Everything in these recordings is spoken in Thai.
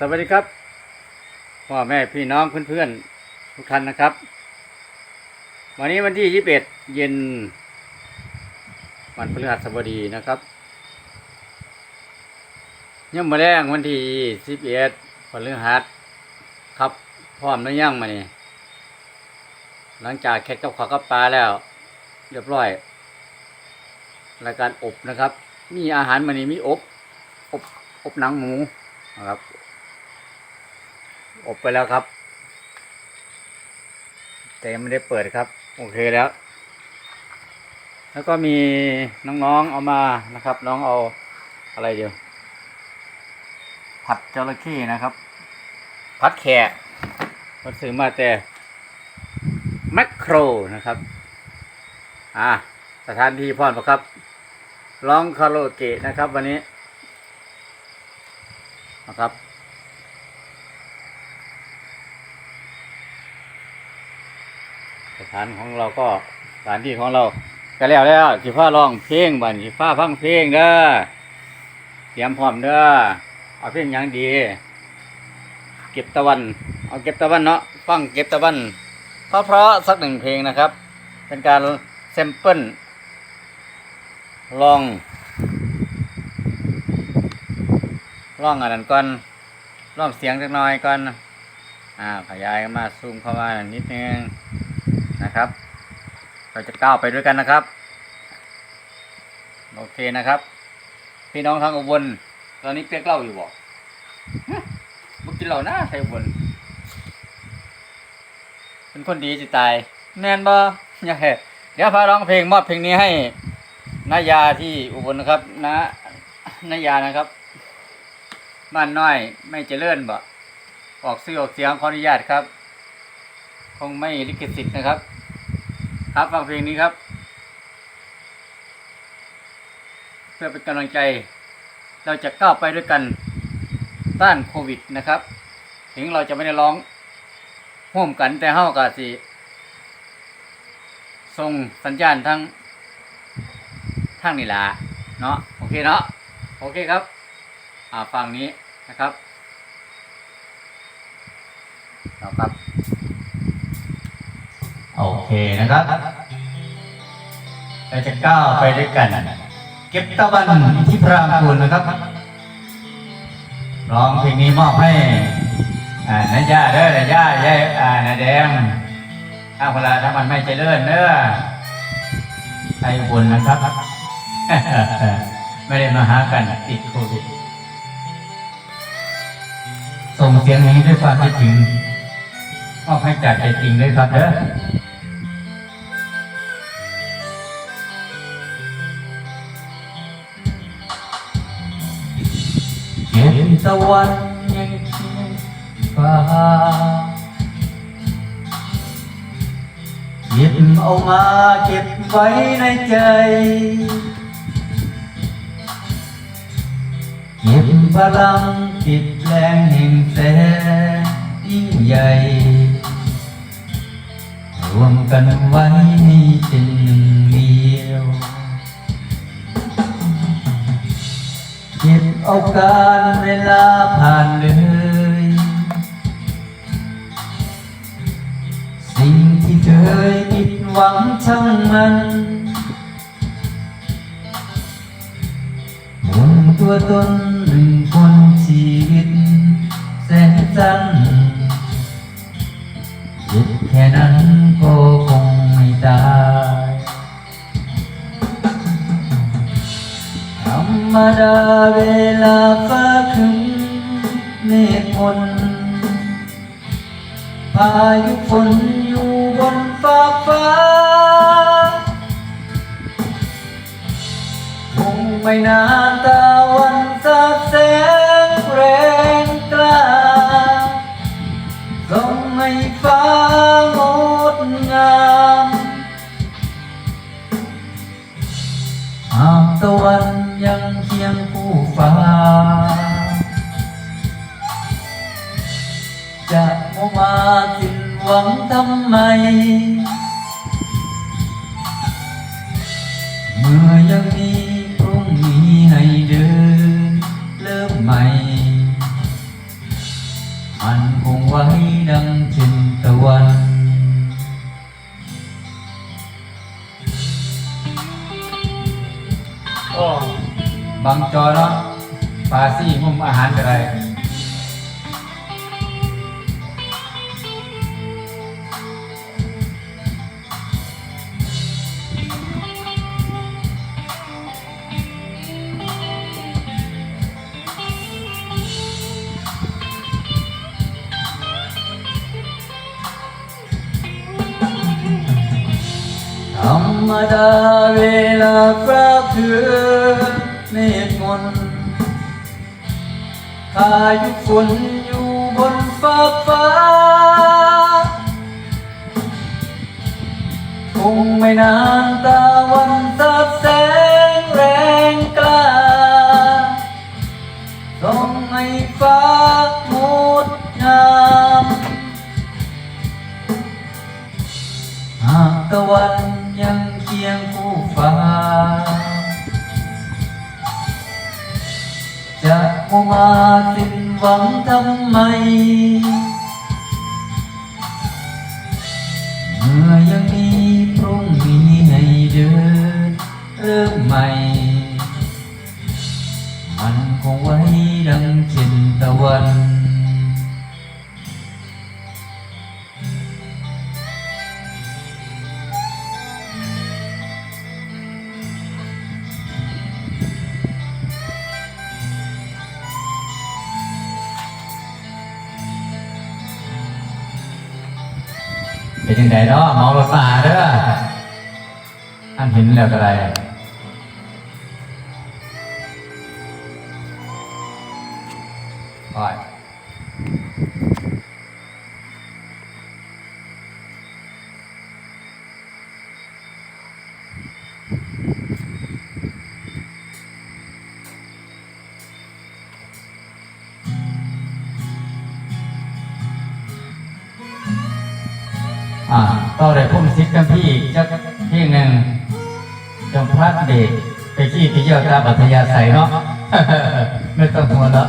สวัสดีครับพ่อแม่พี่น้องเพื่อนๆทุกท่านนะครับ วันนี้วันที่21เย็น วันพฤหัสบดีนะครับยังมาแรงวันที่11พฤหัสครับพร้อมแล้วยังมานี่หลังจากแค่กับขากับปลาแล้ว เรียบร้อยรายการอบนะครับ มีอาหารมานี่มีอบ อบอบหนังหมูนะครับ อบไปแล้วครับ แต่ยังไม่ได้เปิดครับ โอเคแล้ว แล้วก็มีน้องๆเอามานะครับ น้องเอาอะไรเดียวผัดจระเข้นะครับ ผัดแขกมันซื้อมาแต่แมคโครนะครับ อ่าสถานที่พร้อมปะครับร้องคาราโอเกะนะครับ วันนี้นะครับ สถานของเราก็สถานที่ของเราก็แล้วแล้วสิฟ้าร้องเพลงบันสิฟ้าฟังเพลงเด้อเตรียมพร้อมเด้อเอาเพลงหยังดี เก็บตะวัน เอาเก็บตะวันเนาะฟังเก็บตะวัน เพราะเพราะสักหนึ่งเพลงนะครับ เป็นการแซมเปิลลองลองอันนั้นก่อนลองเสียงสักหน่อยก่อนอ่าขยายมาซูมเข้ามานิดนึง นะครับ เราจะก้าวไปด้วยกันนะครับ โอเคนะครับ พี่น้องทางอุบลตอนนี้เปียกเหล่าอยู่บ่บุกินเหล่านะไทยอุบลเป็นคนดีจิตาย แน่นบ่ย่าเฮดเดี๋ยวพาร้องเพลงมอบเพลงนี้ให้นายาที่อุบลนะครับนะนายานะครับบ้านน้อยไม่เจริญบ่ออกซื้อออกเสียงขออนุญาตครับ คงไม่ลิขสิทธิ์นะครับ ครับฟังเพลงนี้ครับ เพื่อเป็นกำลังใจ เราจะก้าวไปด้วยกันต้านโควิดนะครับ ถึงเราจะไม่ได้ร้องร่วมกันแต่เฮากาสิส่งสัญญาณทั้งทางนี่ละเนาะโอเคเนาะโอเคครับ อ่าฟังนี้นะครับต่อครับ โอเคนะครับเราจะก้าวไปด้วยกัน เก็บตะวันที่พรามคุณนะครับร้องเพลงนี้มอบให้อ่านาย่าเด้อนายายายอ่านาแดงถ้าเวลาถ้ามันไม่เจริญเด้อไอ้บุญนะครับ ไม่ได้มาหากันติดโควิดส่งเสียงนี้ด้วยความคิดถึงมอบให้จากใจจริงเลยครับเด้อ เก็บตะวันยังเคียงฟ้าหยิบเอามาเก็บไว้ในใจ เก็บพลังเก็บแรงแห่งแสนยิ่งใหญ่รวมกันไว้ให้เป็นหนึ่งเดียว ก็บเอาการเวลาผ่านเลย สิ่งที่เคยผิดหวังช่างมันหมุนตัวตนหนึ่งคนชีวิตแสนสั้นหยุดแค่นั้นก็คงไม่ตาย มดาเวลาฟ้าครึ้มเมฆมนพายุฝนอยู่บนฟ้าฟ้าคงไม่นานตาวันสาดแสงแรงกล้าส่งให้ฟ้างดงามหากตะวัน ฟ้า จะมัวมาสิ้นหวังทำไม เมื่อยังมี บางจอเนาะปลาซี่มุมอาหารอะไรธรรมดาเวลาพระเถือเมฆมน พายุฝนอยู่บนฟ้าฟ้า คงไม่นานตาวันสับแสงแรงกล้าต้องให้ฟ้างดงามหากตะวันยังเคียงคู่ฟ้า จะมัวมาสิ้นหวังทำไมเมื่อยังมีพรุ่งนี้ในเดือนเริ่มใหม่ เป็นยังไงเนาะมองรถมาเด้อท่านเห็นแล้วก็ไร ซิกกันพี่จักที่หนึ่งจงพระเดชไปขี้ไปเยี่ยวตามอัธยาศัยเนาะไม่ต้องหัวละ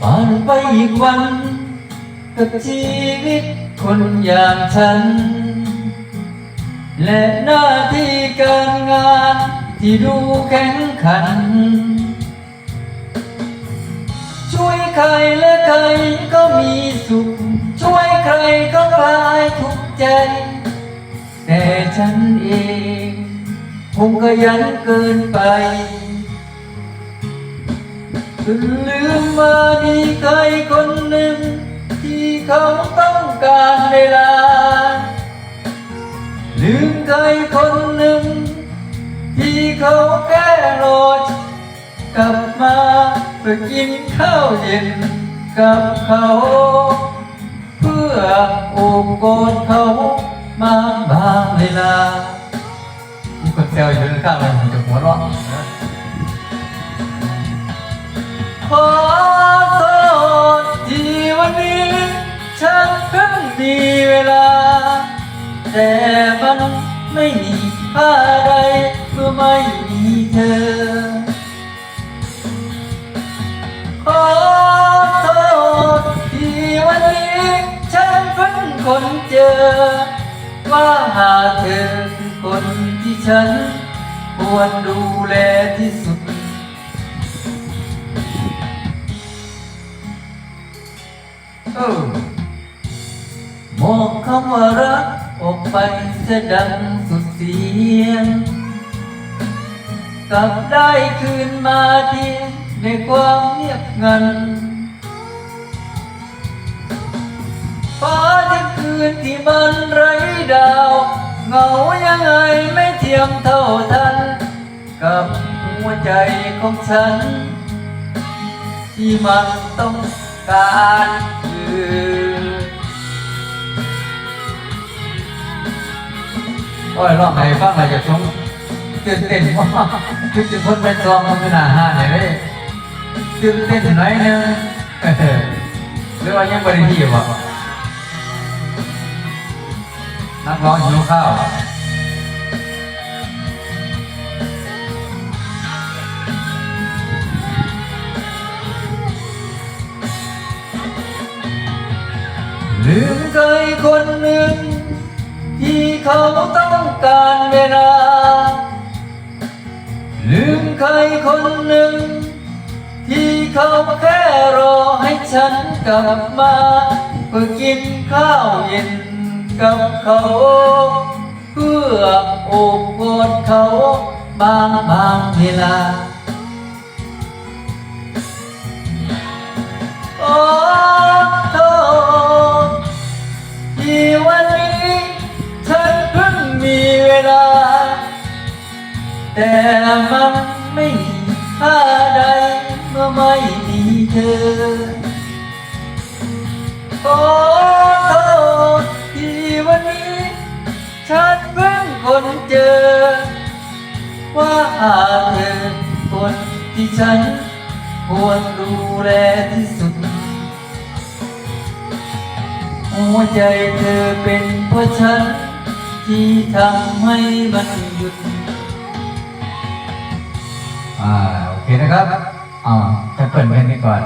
ผ่านไปอีกวัน กับชีวิตคนอย่างฉัน และหน้าที่การงานที่ดูแข็งขัน ช่วยใครและใครก็มีสุข ช่วยใครก็คลายทุกข์ใจ แต่ฉันเองคงขยันเกินไปจนลืมมามีใครคนหนึ่ง ที่เขาต้องการเวลา ลืมใครคนหนึ่ง ที่เขาแค่รอกลับมาเพื่อกินข้าวเย็นกับเขา เพื่อโอบกอดเขา มาบางเวลามีคนแซวอยู่ข้างๆเลยผมจะหัวเราะนะขอโทษที่วันนี้ ฉันเพิ่งมีเวลา แต่มันไม่มีค่าใดเมื่อไม่มีเธอ ขอโทษที่วันนี้ ฉันเพิ่งคนเจอ ว่าหากเธอคือคนที่ฉันควรดูแลที่สุดเออมองคำว่ารักออกไปเสียดังสุดเสียง กลับได้คืนมาเพียงในความเงียบงัน ฟ้าจะคืนที่มันไร้ดาว เหงายังไงไม่เทียมเท่าทัน กับหัวใจของฉัน ที่มันต้องการคือโอ้ยร้องไห้ฟังอะไรจากชมตื่นเต้นมาคือจุดพ้นไปซองมันเป็นอาหาเนี่ยเลยตื่นเต้นหน่อยนึงเออหรือว่ายังบริทีบ่ นักร้องหิวข้าวลืมเคยคนหนึ่ง ที่เขาต้องการเวลา ลืมใครคนหนึ่ง ที่เขาแค่รอให้ฉันกลับมาเพื่อกินข้าวเย็น กับเขา เพื่อโอบกอดเขาบางบางเวลาโอ้โทษที่วันนี้ฉันเพิ่งมีเวลา แต่มันไม่มีค่าใดเมื่อไม่มีเธอ เจอ ว่าหาเธอคนที่ฉัน ควรดูแลที่สุด หัวใจเธอเป็นเพราะฉัน ที่ทำให้มันหยุด อ่า โอเคนะครับ อ่าจะเปิดเพลงนี้ก่อน